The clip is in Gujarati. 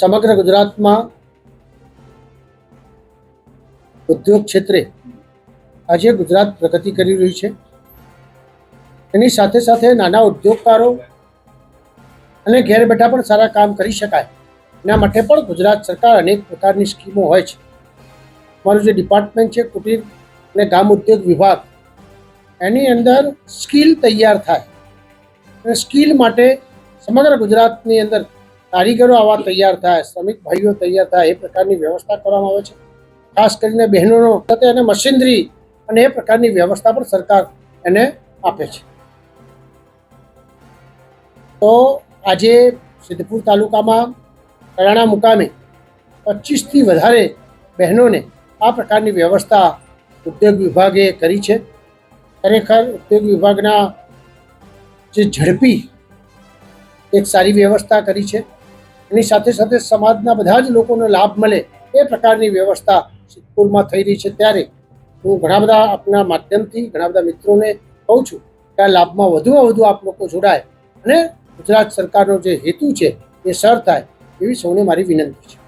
સમગ્ર ગુજરાતમાં ઉદ્યોગ ક્ષેત્રે આજે ગુજરાત પ્રગતિ કરી રહ્યું છે. એની સાથે સાથે નાના ઉદ્યોગકારો અને ઘેર બેઠા પણ સારા કામ કરી શકાય. એના માટે પણ ગુજરાત સરકાર અનેક પ્રકારની સ્કીમો હોય છે. મારું જે ડિપાર્ટમેન્ટ છે, કુટીર અને ગામ ઉદ્યોગ વિભાગ, એની અંદર સ્કિલ તૈયાર થાય. અને સ્કિલ માટે સમગ્ર ગુજરાતની અંદર કારીગરો આવા તૈયાર થાય, શ્રમિક ભાઈઓ તૈયાર થાય, એ પ્રકારની વ્યવસ્થા કરવામાં આવે છે. ખાસ કરીને બહેનોનો અને મશીનરી અને એ પ્રકારની વ્યવસ્થા પણ સરકાર એને આપે છે. તો આજે સિદ્ધપુર તાલુકામાં કરાણા મુકામે પચીસથી વધારે બહેનોને આ પ્રકારની વ્યવસ્થા ઉદ્યોગ વિભાગે કરી છે. ખરેખર ઉદ્યોગ વિભાગના જે ઝડપી એક સારી વ્યવસ્થા કરી છે. એની સાથે સાથે સમાજના બધા જ લોકોને લાભ મળે એ પ્રકારની વ્યવસ્થા સિદ્ધપુરમાં થઈ રહી છે ત્યારે. હું ઘણા બધા આપના માધ્યમથી ઘણા બધા મિત્રોને કહું છું કે આ લાભમાં વધુમાં વધુ આપ લોકો જોડાય અને ગુજરાત સરકારનો જે હેતુ છે એ સર થાય એવી સૌને મારી વિનંતી છે.